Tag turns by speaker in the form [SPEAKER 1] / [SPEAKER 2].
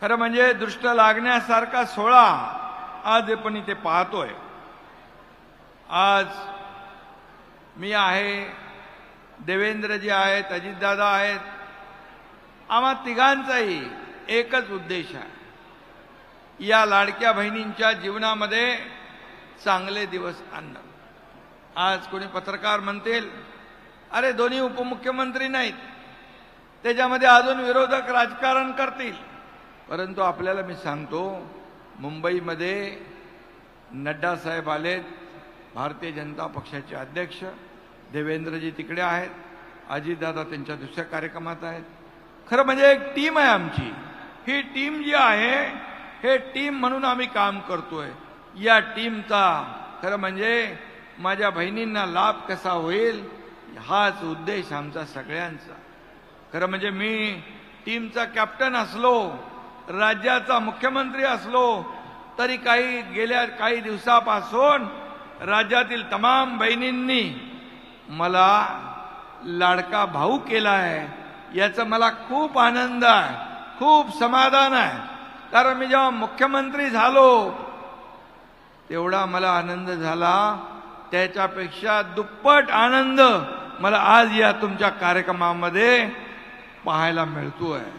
[SPEAKER 1] खरं म्हणजे दृष्ट लागण्यासारखा सोहळा आज आपण इथे पाहतोय. आज मी आहे देवेंद्रजी आहेत अजितदादा आहेत. आम्हा तिघांचाही एकच उद्देश आहे. या लाडक्या बहिणींच्या जीवनामध्ये चांगले दिवस आणणं. आज कोणी पत्रकार म्हणतील अरे दोन्ही उपमुख्यमंत्री नाहीत. त्याच्यामध्ये अजून विरोधक राजकारण करतील. परंतु आपल्याला मी सांगतो मुंबईमध्ये नड्डा साहेब आलेत भारतीय जनता पक्षाचे अध्यक्ष देवेंद्रजी तिकडे आहेत अजितदादा त्यांच्या दुसऱ्या कार्यक्रमात आहेत. खरं म्हणजे एक टीम आहे आमची. ही टीम जी आहे हे टीम म्हणून आम्ही काम करतोय. या टीमचा खरं म्हणजे माझ्या बहिणींना लाभ कसा होईल हाच उद्देश आमचा सगळ्यांचा. खरं म्हणजे मी टीमचा कॅप्टन असलो राज्याचा मुख्यमंत्री असलो तरी काही गेल्या काही दिवसापासून राज्यातील तमाम बहिणींनी मला लाडका भाऊ केला आहे. याचा मला खूप आनंद आहे खूप समाधान आहे. कारण मी जेव्हा मुख्यमंत्री झालो तेवढा मला आनंद झाला. त्याच्यापेक्षा दुप्पट आनंद मला आज या तुमच्या कार्यक्रमामध्ये पाहायला मिळतो आहे